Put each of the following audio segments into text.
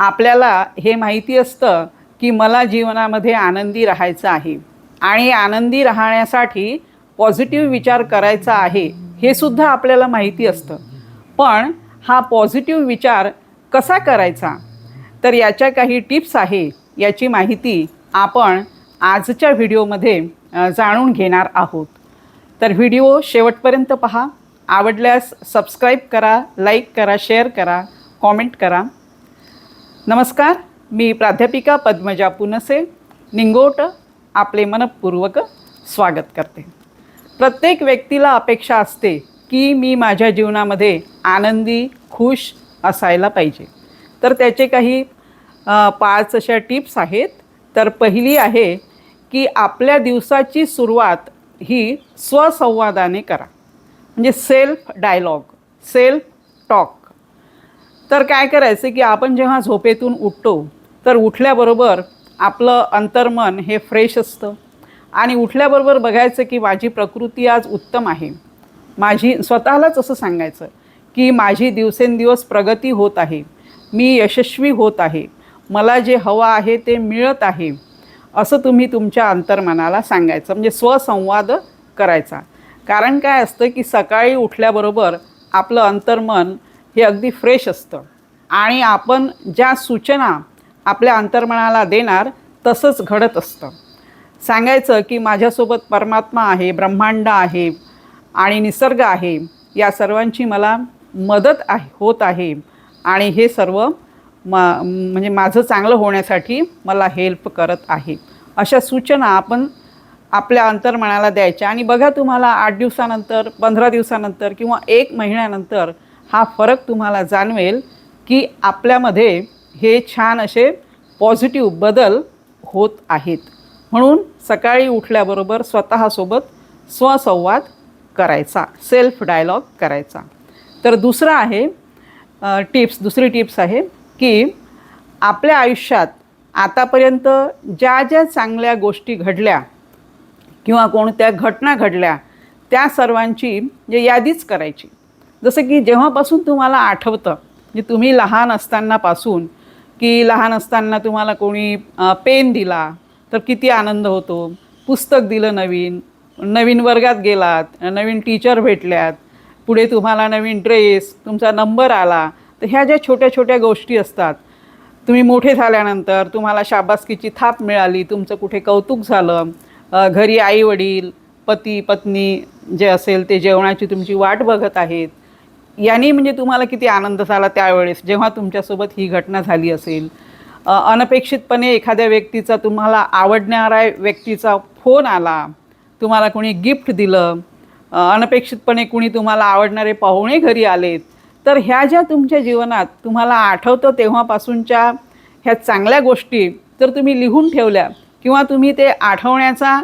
आपल्याला हे माहिती असतं की मला जीवनामध्ये आनंदी राहायचं आहे. आणि आनंदी राहण्यासाठी पॉझिटिव्ह विचार करायचा आहे हे सुद्धा आपल्याला माहिती असतं. पण हा पॉझिटिव्ह विचार कसा करायचा? तर याच्या काही टिप्स आहे याची माहिती आपण आजच्या व्हिडिओमध्ये जाणून घेणार आहोत. तर व्हिडिओ शेवटपर्यंत पहा. आवडल्यास सबस्क्राईब करा लाईक करा शेअर करा कॉमेंट करा. नमस्कार मी प्राध्यापिका पद्मजा पुनसे निंगोट आपले मनपूर्वक स्वागत करते. प्रत्येक व्यक्तीला अपेक्षा असते की मी माझ्या जीवनामध्ये आनंदी खुश असायला पाहिजे. तर त्याचे काही पाच अशा टिप्स आहेत. तर पहिली आहे की आपल्या दिवसाची सुरुवात ही स्वसंवादाने करा. म्हणजे सेल्फ डायलॉग सेल्फ टॉक. तर काय करायचं की आपण जेव्हा झोपेतून उठतो तर उठल्याबरोबर आपलं अंतर्मन हे फ्रेश असतं. आणि उठल्याबरोबर बघायचं की माझी प्रकृती आज उत्तम आहे. माझी स्वतःलाच असं सांगायचं की माझी दिवसेंदिवस प्रगती होत आहे. मी यशस्वी होत आहे. मला जे हवं आहे ते मिळत आहे. असं तुम्ही तुमच्या अंतर्मनाला सांगायचं. म्हणजे स्वसंवाद करायचा. कारण काय असतं की सकाळी उठल्याबरोबर आपलं अंतर्मन हे अगदी फ्रेश असतं. आणि आपण ज्या सूचना आपल्या अंतर्मनाला देणार तसंच घडत असतं. सांगायचं की माझ्यासोबत परमात्मा आहे ब्रह्मांड आहे आणि निसर्ग आहे या सर्वांची मला मदत आहे होत आहे. आणि हे सर्व मा म्हणजे माझं चांगलं होण्यासाठी मला हेल्प करत आहे. अशा सूचना आपण आपल्या अंतर्मनाला द्यायच्या. आणि बघा तुम्हाला आठ दिवसानंतर पंधरा दिवसानंतर किंवा एक महिन्यानंतर हा फरक तुम्हाला जाणवेल की आपल्यामध्ये हे छान असे पॉझिटिव्ह बदल होत आहेत. म्हणून सकाळी उठल्याबरोबर स्वतःसोबत स्वसंवाद करायचा सेल्फ डायलॉग करायचा. तर दुसरं आहे टिप्स दुसरी टिप्स आहे की आपल्या आयुष्यात आतापर्यंत ज्या ज्या चांगल्या गोष्टी घडल्या किंवा कोणत्या घटना घडल्या त्या सर्वांची म्हणजे यादीच करायची. जसं की जेव्हापासून तुम्हाला आठवतं म्हणजे तुम्ही लहान असतानापासून की लहान असताना तुम्हाला कोणी पेन दिला तर किती आनंद होतो. पुस्तक दिलं नवीन नवीन वर्गात गेलात नवीन टीचर भेटल्यात पुढे तुम्हाला नवीन ड्रेस तुमचा नंबर आला. तर ह्या ज्या छोट्या छोट्या गोष्टी असतात तुम्ही मोठे झाल्यानंतर तुम्हाला शाबासकीची थाप मिळाली तुमचं कुठे कौतुक झालं घरी आई वडील पती पत्नी जे असेल ते जेवणाची तुमची वाट बघत आहेत यांनी म्हणजे तुम्हाला किती आनंद झाला त्यावेळेस जेव्हा तुमच्यासोबत ही घटना झाली असेल. अनपेक्षितपणे एखाद्या व्यक्तीचा तुम्हाला आवडणाऱ्या व्यक्तीचा फोन आला तुम्हाला कोणी गिफ्ट दिलं अनपेक्षितपणे कुणी तुम्हाला आवडणारे पाहुणे घरी आलेत तर ह्या ज्या तुमच्या जीवनात तुम्हाला आठवतं तेव्हापासूनच्या ह्या चांगल्या गोष्टी जर तुम्ही लिहून ठेवल्या किंवा तुम्ही ते आठवण्याचा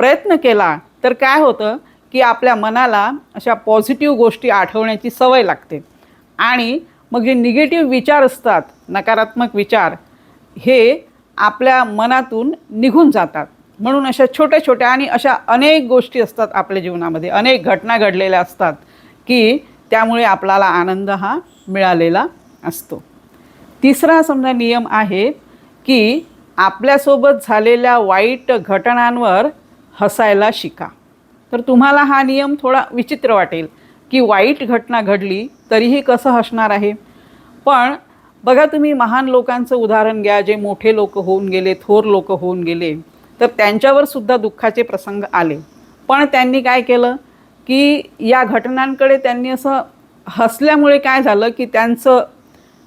प्रयत्न केला तर काय होतं? की आपल्या मनाला अशा पॉझिटिव्ह गोष्टी आठवण्याची सवय लागते. आणि मग जे निगेटिव्ह विचार असतात नकारात्मक विचार हे आपल्या मनातून निघून जातात. म्हणून अशा छोट्या छोट्या आणि अशा अनेक गोष्टी असतात आपल्या जीवनामध्ये. अनेक घटना घडलेल्या असतात की त्यामुळे आपल्याला आनंद हा मिळालेला असतो. तिसरा समजा नियम आहे की आपल्यासोबत झालेल्या वाईट घटनांवर हसायला शिका. तर तुम्हाला हा नियम थोडा विचित्र वाटेल की वाईट घटना घडली तरीही कसं हसणार आहे. पण बघा तुम्ही महान लोकांचं उदाहरण घ्या जे मोठे लोक होऊन गेले थोर लोक होऊन गेले तर त्यांच्यावर सुद्धा दुःखाचे प्रसंग आले. पण त्यांनी काय केलं की या घटनांकडे त्यांनी असं हसल्यामुळे काय झालं की त्यांचं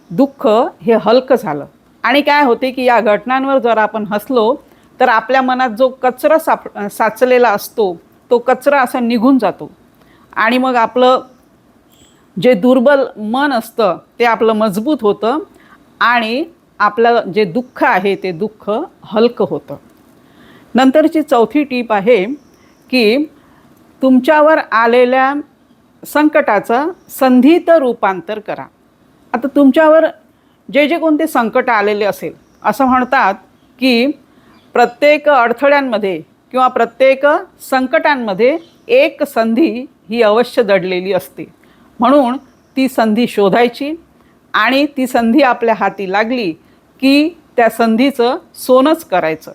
दुःख हे हलकं झालं. आणि काय होते की या घटनांवर जर आपण हसलो तर आपल्या मनात जो कचरा साप साचलेला असतो तो कचरा असा निघून जातो. आणि मग आपलं जे दुर्बल मन असतं ते आपलं मजबूत होतं आणि आपलं जे दुःख आहे ते दुःख हलकं होतं. नंतरची चौथी टीप आहे की तुमच्यावर आलेल्या संकटाचं संधीत रूपांतर करा. आता तुमच्यावर जे जे कोणते संकट आलेले असेल असं म्हणतात की प्रत्येक अडथळ्यांमध्ये किंवा प्रत्येक संकटांमध्ये एक संधी ही अवश्य दडलेली असते. म्हणून ती संधी शोधायची आणि ती संधी आपल्या हाती लागली की त्या संधीचं सोनंच करायचं.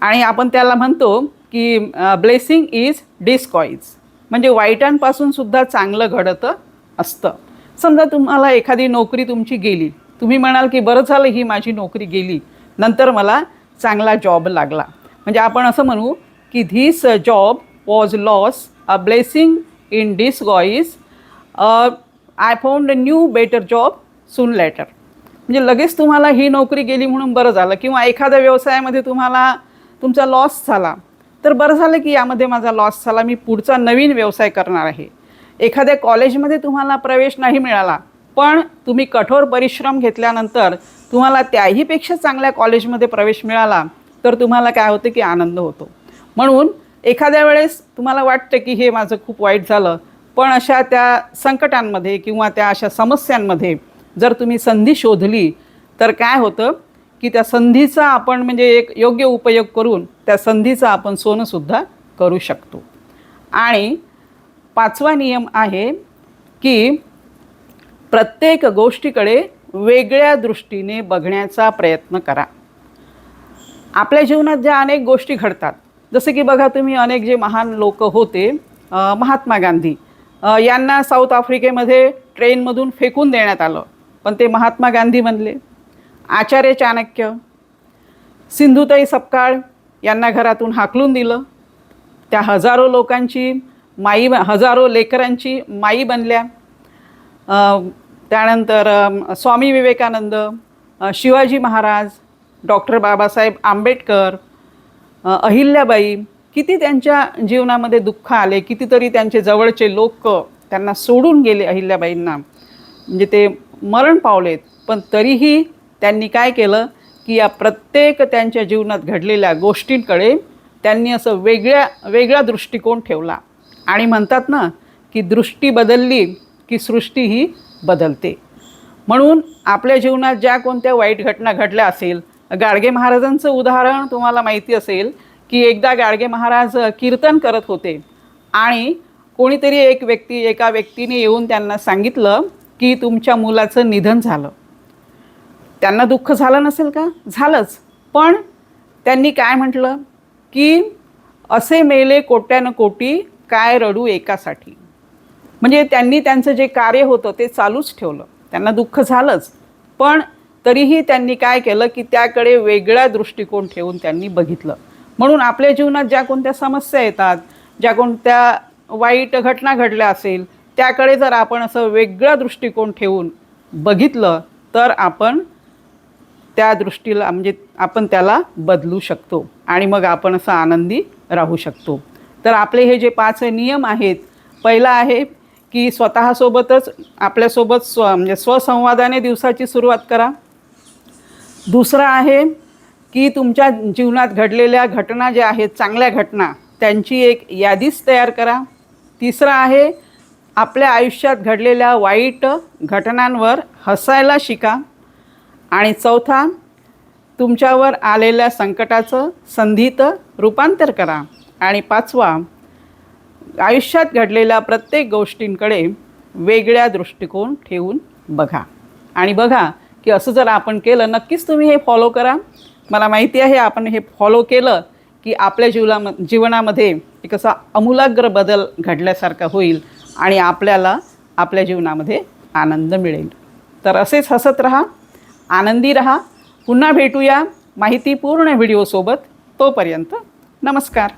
आणि आपण त्याला म्हणतो की ब्लेसिंग इज डिस्कॉईज म्हणजे वाईटांपासून सुद्धा चांगलं घडतं असतं. समजा तुम्हाला एखादी नोकरी तुमची गेली. तुम्ही म्हणाल की बरं झालं ही माझी नोकरी गेली. नंतर मला चांगला जॉब लागला. म्हणजे आपण असं म्हणू की this job was loss a blessing in disguise I found a new better job soon later म्हणजे लगेच तुम्हाला ही नोकरी गेली म्हणून बरं झालं. किंवा एखाद्या व्यवसायामध्ये तुम्हाला तुमचा लॉस झाला. तर बरं झालं की यामध्ये माझा लॉस झाला. मी पुढचा नवीन व्यवसाय करणार आहे. एखाद्या कॉलेजमध्ये तुम्हाला प्रवेश नाही मिळाला पण तुम्ही कठोर परिश्रम घेतल्यानंतर तुम्हाला त्याहीपेक्षा चांगल्या कॉलेजमध्ये प्रवेश मिळाला तर तुम्हाला काय होतं की आनंद होतो. म्हणून एखाद्या वेळेस तुम्हाला वाटतं की हे माझं खूप वाईट झालं पण अशा त्या संकटांमध्ये किंवा त्या अशा समस्यांमध्ये जर तुम्ही संधी शोधली तर काय होतं की त्या संधीचा आपण म्हणजे एक योग्य उपयोग करून त्या संधीचा आपण सोनंसुद्धा करू शकतो. आणि पाचवा नियम आहे की प्रत्येक गोष्टीकडे वेगळ्या दृष्टीने बघण्याचा प्रयत्न करा. आपल्या जीवनात ज्या अनेक गोष्टी घडतात जसे की बघा तुम्ही अनेक जे महान लोक होते महात्मा गांधी यांना साऊथ आफ्रिकेमध्ये ट्रेनमधून फेकून देण्यात आलं. पण ते महात्मा गांधी बनले. आचार्य चाणक्य सिंधुताई सपकाळ यांना घरातून हाकलून दिलं. त्या हजारो लोकांची माई हजारो लेकरांची माई बनल्या. त्यानंतर स्वामी विवेकानंद शिवाजी महाराज डॉक्टर बाबासाहेब आंबेडकर अहिल्याबाई किती त्यांच्या जीवनामध्ये दुःख आले कितीतरी त्यांचे जवळचे लोक त्यांना सोडून गेले अहिल्याबाईंना. म्हणजे ते मरण पावलेत. पण तरीही त्यांनी काय केलं की या प्रत्येक त्यांच्या जीवनात घडलेल्या गोष्टींकडे त्यांनी असं वेगळ्या वेगळा दृष्टिकोन ठेवला. आणि म्हणतात ना की दृष्टी बदलली की सृष्टी ही बदलते. म्हणून आपल्या जीवनात ज्या कोणत्या वाईट घटना घडल्या असेल गाडगे महाराजांचं उदाहरण तुम्हाला माहिती असेल की एकदा गाडगे महाराज कीर्तन करत होते आणि कोणीतरी एक व्यक्ती एका व्यक्तीने येऊन त्यांना सांगितलं की तुमच्या मुलाचं निधन झालं. त्यांना दुःख झालं नसेल का? झालंच. पण त्यांनी काय म्हटलं? की असे मेले कोट्यानं कोटी काय रडू एकासाठी. म्हणजे त्यांनी त्यांचं जे कार्य होतं ते चालूच ठेवलं. त्यांना दुःख झालंच. पण तरीही त्यांनी काय केलं की त्याकडे वेगळा दृष्टिकोन ठेवून त्यांनी बघितलं. म्हणून आपल्या जीवनात ज्या कोणत्या समस्या येतात ज्या कोणत्या वाईट घटना घडल्या असेल त्याकडे जर आपण असं वेगळा दृष्टिकोन ठेवून बघितलं तर आपण त्या दृष्टीला म्हणजे आपण त्याला बदलू शकतो आणि मग आपण असं आनंदी राहू शकतो. तर आपले हे जे पाच नियम आहेत पहिला आहे की स्वतःसोबतच आपल्यासोबत स्व म्हणजे स्वसंवादाने दिवसाची सुरुवात करा. दुसरं आहे की तुमच्या जीवनात घडलेल्या घटना ज्या आहेत चांगल्या घटना त्यांची एक यादीच तयार करा. तिसरं आहे आपल्या आयुष्यात घडलेल्या वाईट घटनांवर हसायला शिका. आणि चौथा तुमच्यावर आलेल्या संकटाचं संधीत रूपांतर करा. आणि पाचवा आयुष्यात घडलेल्या प्रत्येक गोष्टींकडे वेगळ्या दृष्टिकोन ठेवून बघा. आणि बघा की असं जर आपण केलं नक्कीच तुम्ही हे फॉलो करा. मला माहिती आहे आपण हे फॉलो केलं की आपल्या जीवना जीवनामध्ये एक असा अमूलाग्र बदल घडल्यासारखा होईल आणि आपल्याला आपल्या जीवनामध्ये आनंद मिळेल. तर असेच हसत राहा आनंदी रहा. पुन्हा भेटूया माहितीपूर्ण व्हिडिओसोबत तोपर्यंत नमस्कार.